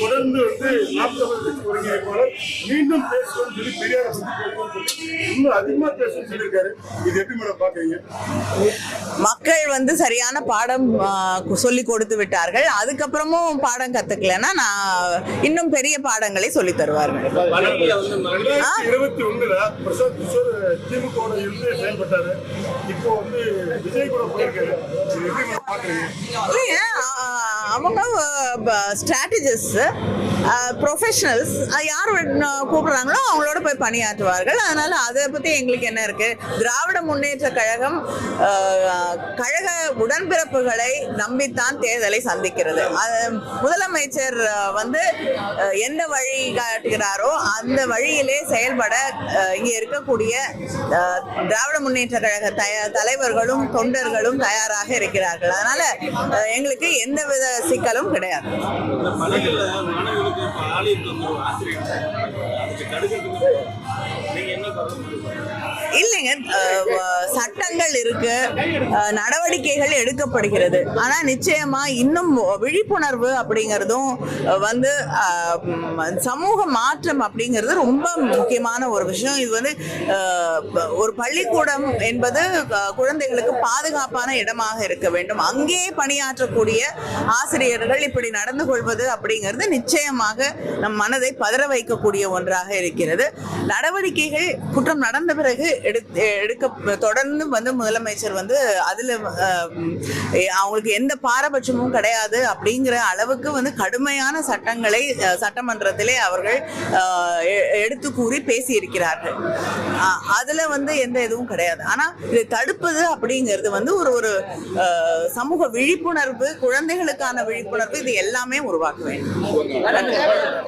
தொடர்ந்து வந்து நாற்பது கட்சி ஒருங்கிணைப்பாளர் மீண்டும் பேசுவோம்னு சொல்லி பெரியார இன்னும் அதிகமா பேசணும்னு சொல்லியிருக்காரு. இது எப்படி மேடம் பாக்குறீங்க? மக்கள் வந்து சரியான பாடம் சொல்லி கொடுத்து விட்டார்கள். அதுக்கப்புறமும் பாடம் கத்துக்கலன்னா நான் இன்னும் பெரிய பாடங்களை சொல்லி தருவார்கள் இருபத்தி ஒண்ணுல பிரசாந்த் கிஷோர் திமுக இருந்து செயல்பட்டாரு. இப்போ வந்து விஜய் கூட போயிருக்காரு. எப்படி மேடம் பாக்குறீங்க? அவங்க ஸ்ட்ராட்டஜிஸ்ட் ப்ரொஃபஷனல்ஸ் யார் கூப்பிடுறாங்களோ அவங்களோட போய் பணியாற்றுவார்கள். அதனால அதை பத்தி எங்களுக்கு என்ன இருக்கு? திராவிட முன்னேற்ற கழகம் கழக உடன்பிறப்புகளை நம்பித்தான் தேர்தலை சந்திக்கிறது. அது முதலமைச்சர் வந்து எந்த வழி காட்டுகிறாரோ அந்த வழியிலே செயல்பட இங்கே இருக்கக்கூடிய திராவிட முன்னேற்ற கழக தய- தலைவர்களும் தொண்டர்களும் தயாராக இருக்கிறார்கள். அதனால எங்களுக்கு எந்தவித சிக்கலும் கிடையாது. இல்லைங்க சட்டங்கள் இருக்கு நடவடிக்கைகள் எடுக்கப்படுகிறது. ஆனா நிச்சயமா இன்னும் விழிப்புணர்வு அப்படிங்கிறதும் வந்து சமூக மாற்றம் அப்படிங்கிறது ரொம்ப முக்கியமான ஒரு விஷயம். இது வந்து ஒரு பள்ளிக்கூடம் என்பது குழந்தைகளுக்கு பாதுகாப்பான இடமாக இருக்க வேண்டும். அங்கே பணியாற்றக்கூடிய ஆசிரியர்கள் இப்படி நடந்து கொள்வது அப்படிங்கிறது நிச்சயமாக நம் மனதை பதற வைக்கக்கூடிய ஒன்றாக இருக்கிறது. நடவடிக்கைகள் குற்றம் நடந்த பிறகு எடுத்து எடுக்க தொடர்ந்து வந்து முதலமைச்சர் வந்து அதில் அவங்களுக்கு எந்த பாரபட்சமும் கிடையாது அப்படிங்கிற அளவுக்கு வந்து கடுமையான சட்டங்களை சட்டமன்றத்திலே அவர்கள் எ- எடுத்து கூறி பேசியிருக்கிறார்கள். அதில் வந்து எந்த இதுவும் கிடையாது. ஆனா இதை தடுப்பது அப்படிங்கிறது வந்து ஒரு ஒரு சமூக விழிப்புணர்வு குழந்தைகளுக்கான விழிப்புணர்வு இது எல்லாமே உருவாக்க வேண்டும்.